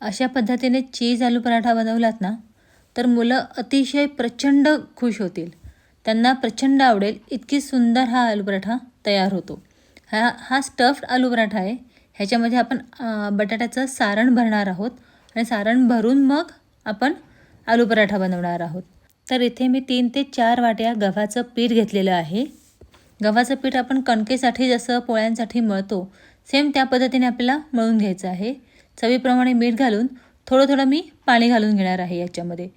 अशा पद्धतीने चीज आलू पराठा बनवलात ना तर मुलं अतिशय प्रचंड खुश होतील. त्यांना प्रचंड आवडेल इतकी सुंदर हा आलू पराठा तयार होतो. हा हा स्टफ्ड आलू पराठा आहे. ह्याच्यामध्ये आपण बटाट्याचं सारण भरणार आहोत आणि सारण भरून मग आपण आलू पराठा बनवणार आहोत. तर इथे मी तीन ते चार वाट्या गव्हाचं पीठ घेतलेलं आहे. गव्हाचं पीठ आपण कणकेसाठी जसं पोळ्यांसाठी मळतो सेम त्या पद्धतीने आपल्याला मळून घ्यायचं आहे. चवीप्रमाणे मीठ घालून थोडं थोडं मी पाणी घालून घेणार आहे याच्यामध्ये.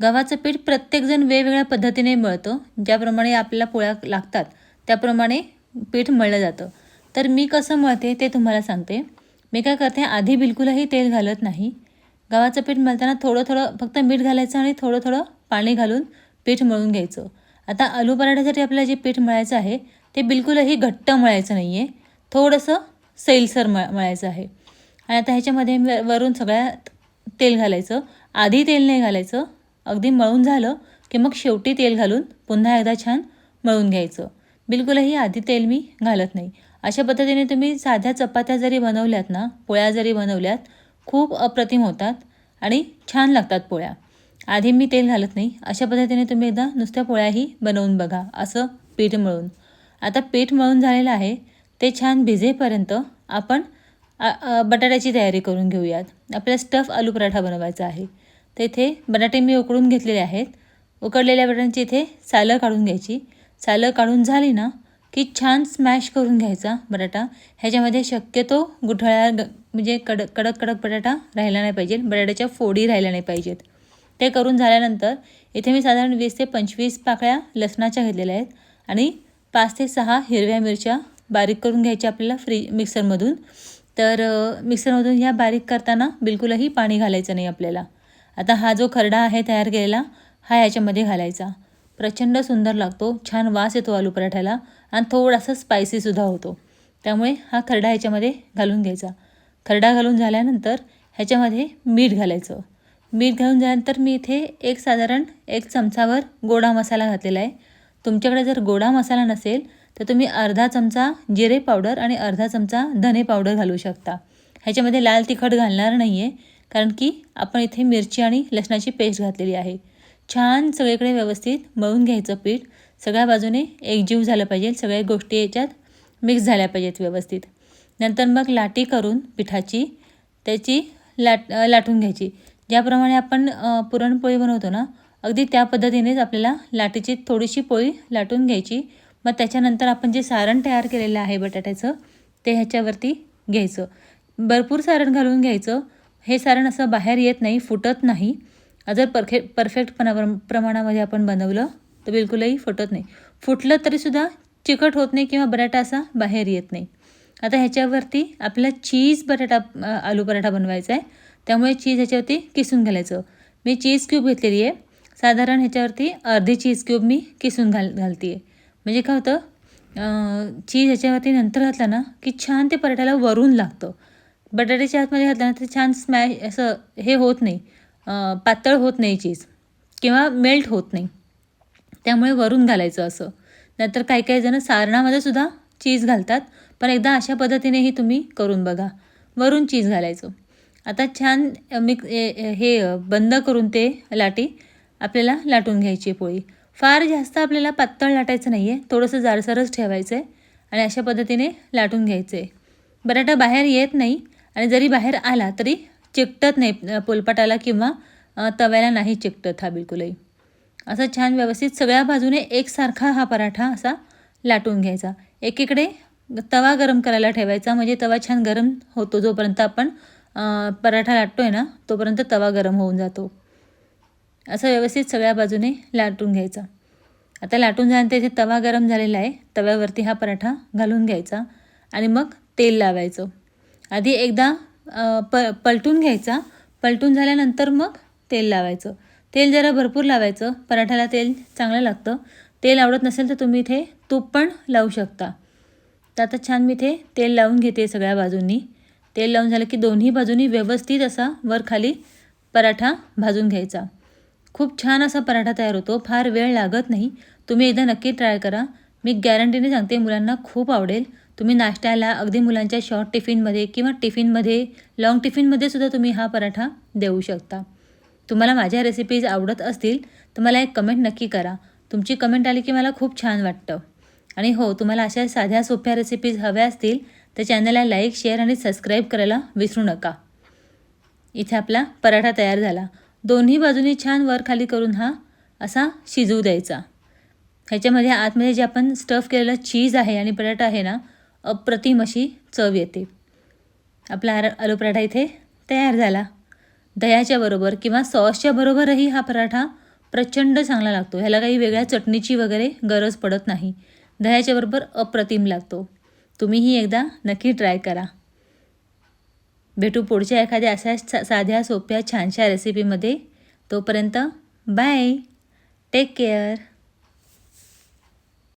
गव्हाचं पीठ प्रत्येकजण वेगवेगळ्या पद्धतीने मळतं. ज्याप्रमाणे आपल्याला पोळ्या लागतात त्याप्रमाणे पीठ मळलं जातं. तर मी कसं मळते ते तुम्हाला सांगते. मी काय करते आधी बिलकुलही तेल घालत नाही. गव्हाचं पीठ मळताना थोडं थोडं फक्त मीठ घालायचं आणि थोडं थोडं पाणी घालून पीठ मळून घ्यायचं. आता आलू पराठ्यासाठी आपल्याला जे पीठ मळायचं आहे ते बिलकुलही घट्ट मळायचं नाही आहे थोडंसं सैलसर मळ मळायचं आहे. आणि आता ह्याच्यामध्ये व- वरून सगळ्यात तेल घालायचं. आधी तेल नाही घालायचं. अगदी मळून झालं की मग शेवटी तेल घालून पुन्हा एकदा छान मळून घ्यायचं. बिलकुलही आधी तेल मी घालत नाही. अशा पद्धतीने तुम्ही साध्या चपात्या जरी बनवल्यात ना पोळ्या जरी बनवल्यात खूप अप्रतिम होतात आणि छान लागतात पोळ्या. आधी मी तेल घालत नाही. अशा पद्धतीने तुम्ही एकदा नुसत्या पोळ्याही बनवून बघा असं पीठ मळून. आता पीठ मळून झालेलं आहे. ते छान भिजेपर्यंत आपण बटाट्याची तयारी करून घेऊयात. आपल्याला स्टफ आलू पराठा बनवायचा आहे. तर इथे बटाटे मी उकडून घेतलेले आहेत. उकडलेल्या बटाट्यांची इथे सालं काढून घ्यायची. सालं काढून झाली ना की छान स्मॅश करून घ्यायचा बटाटा. ह्याच्यामध्ये शक्यतो गुठळ्या म्हणजे कडक कडक कडक बटाटा राहिला नाही पाहिजे बटाट्याच्या फोडी राहिल्या नाही पाहिजेत. ते करून झाल्यानंतर इथे मी साधारण वीस ते पंचवीस पाकळ्या लसणाच्या घेतलेल्या आहेत. आणि पाच ते सहा हिरव्या मिरच्या बारीक करून घ्यायच्या आपल्याला फ्री मिक्सरमधून. तर मिक्सरमधून ह्या बारीक करताना बिलकुलही पाणी घालायचं नाही आपल्याला. आता हा जो खरडा आहे तयार केलेला हा ह्याच्यामध्ये घालायचा. प्रचंड सुंदर लागतो छान वास येतो आलू पराठ्याला आणि थोडासा स्पायसीसुद्धा होतो. त्यामुळे हा खरडा ह्याच्यामध्ये घालून घ्यायचा. खरडा घालून झाल्यानंतर ह्याच्यामध्ये मीठ घालायचं. मीठ घालून झाल्यानंतर मी इथे एक साधारण एक चमचावर गोडा मसाला घातलेला आहे. तुमच्याकडे जर गोडा मसाला नसेल तर तुम्ही अर्धा चमचा जिरे पावडर आणि अर्धा चमचा धने पावडर घालू शकता. ह्याच्यामध्ये लाल तिखट घालणार नाही आहे कारण की आपण इथे मिरची आणि लसणाची पेस्ट घातलेली आहे. छान सगळीकडे व्यवस्थित मळून घ्यायचं पीठ. सगळ्या बाजूने एकजीव झालं पाहिजे सगळ्या गोष्टी याच्यात मिक्स झाल्या पाहिजेत व्यवस्थित. नंतर मग लाटी करून पिठाची त्याची लाट लाटून घ्यायची. ज्याप्रमाणे आपण पुरणपोळी बनवतो ना अगदी त्या पद्धतीनेच आपल्याला लाटीची थोडीशी पोळी लाटून घ्यायची. मग त्याच्यानंतर आपण जे सारण तयार केलेलं आहे बटाट्याचं ते ह्याच्यावरती घ्यायचं. भरपूर सारण घालून घ्यायचं. हे सारण असं बाहेर येत नाही फुटत नाही. जर परखे परफेक्टपणा प्रमाणामध्ये आपण बनवलं तर बिलकुलही फुटत नाही. फुटलं तरीसुद्धा चिकट होत नाही किंवा बटाटा असा बाहेर येत नाही. आता ह्याच्यावरती आपल्याला चीज बटाटा आलू पराठा बनवायचा आहे. त्यामुळे चीज ह्याच्यावरती किसून घालायचं. मी चीज क्यूब घेतलेली आहे. साधारण ह्याच्यावरती अर्धी चीज क्यूब मी किसून घाल घालते आहे म्हणजे काय होतं चीज ह्याच्यावरती नंतर घातलं ना की छान ते पराठ्याला वरून लागतं. बटाट्याच्या आतमध्ये घातलं ना ते छान स्मॅश असं हे होत नाही. पातळ होत नाही चीज किंवा मेल्ट होत नाही. त्यामुळे वरून घालायचं असं. नंतर काही काही जण सारणामध्ये सुद्धा चीज घालतात पण एकदा अशा पद्धतीनेही तुम्ही करून बघा. वरून चीज घालायचं. आता छान मिक्स हे बंद करून ते लाटी आपल्याला लाटून घ्यायची आहे पोळी. फार जास्त आपल्याला पातळ लाटायचं नाही आहे थोडंसं जाडसरच ठेवायचं आहे आणि अशा पद्धतीने लाटून घ्यायचं आहे बटाटा बाहेर येत नाही आणि जरी बाहेर आला तरी चिकटत नाही पोलपाटाला किंवा तव्याला नाही चिकटत हा बिलकुलही. असं छान व्यवस्थित सगळ्या बाजूने एकसारखा हा पराठा असा लाटून घ्यायचा. एकीकडे तवा गरम करायला ठेवायचा म्हणजे तवा छान गरम होतो जोपर्यंत आपण पराठा लाटतो आहे ना तोपर्यंत तवा गरम होऊन जातो. असं व्यवस्थित सगळ्या बाजूने लाटून घ्यायचा. आता लाटून झाल्यानंतर इथे तवा गरम झालेला आहे. तव्यावरती हा पराठा घालून घ्यायचा आणि मग तेल लावायचं. आधी एकदा प पलटून घ्यायचा. पलटून झाल्यानंतर मग तेल लावायचं. तेल जरा भरपूर लावायचं. पराठ्याला तेल चांगलं लागतं. तेल आवडत नसेल तर तुम्ही इथे तूप पण लावू शकता. तर आता छान मी इथे तेल लावून घेते सगळ्या बाजूंनी. तेल लावून झालं की दोन्ही बाजूंनी व्यवस्थित असा वर खाली पराठा भाजून घ्यायचा. खूप छान असा पराठा तयार होतो. फार वेळ लागत नाही. तुम्ही एकदा नक्की ट्राय करा. मी गॅरंटीने सांगते मुलांना खूप आवडेल. तुम्ही नाश्त्याला अगदी मुलांच्या शॉर्ट टिफिनमध्ये किंवा टिफिनमध्ये लॉंग टिफिनमध्ये सुद्धा तुम्ही हा पराठा देऊ शकता. तुम्हाला माझ्या रेसिपीज आवडत असतील तर मला एक कमेंट नक्की करा. तुमची कमेंट आली की मला खूप छान वाटतं. आणि हो तुम्हाला अशा साध्या सोप्या रेसिपीज हव्या असतील तर चॅनलला लाईक शेअर आणि सबस्क्राईब करायला विसरू नका. इथे आपला पराठा तयार झाला. दोन्ही बाजूनी छान वर खाली करून हा असा शिजवू द्यायचा. ह्याच्यामध्ये आतमध्ये जे आपण स्टफ केलेलं चीज आहे आणि पराठा आहे ना अप्रतिम अशी चव येते. आपला आर आलू पराठा इथे तयार झाला. दह्याच्या बरोबर किंवा सॉसच्या बरोबरही हा पराठा प्रचंड चांगला लागतो. ह्याला काही वेगळ्या चटणीची वगैरे गरज पडत नाही. दह्याच्या बरोबर अप्रतिम लागतो. तुम्हीही एकदा नक्की ट्राय करा. भेटू पुढच्या एखाद्या अशा साध्या सोप्या छानशा रेसिपीमध्ये तोपर्यंत बाय टेक केअर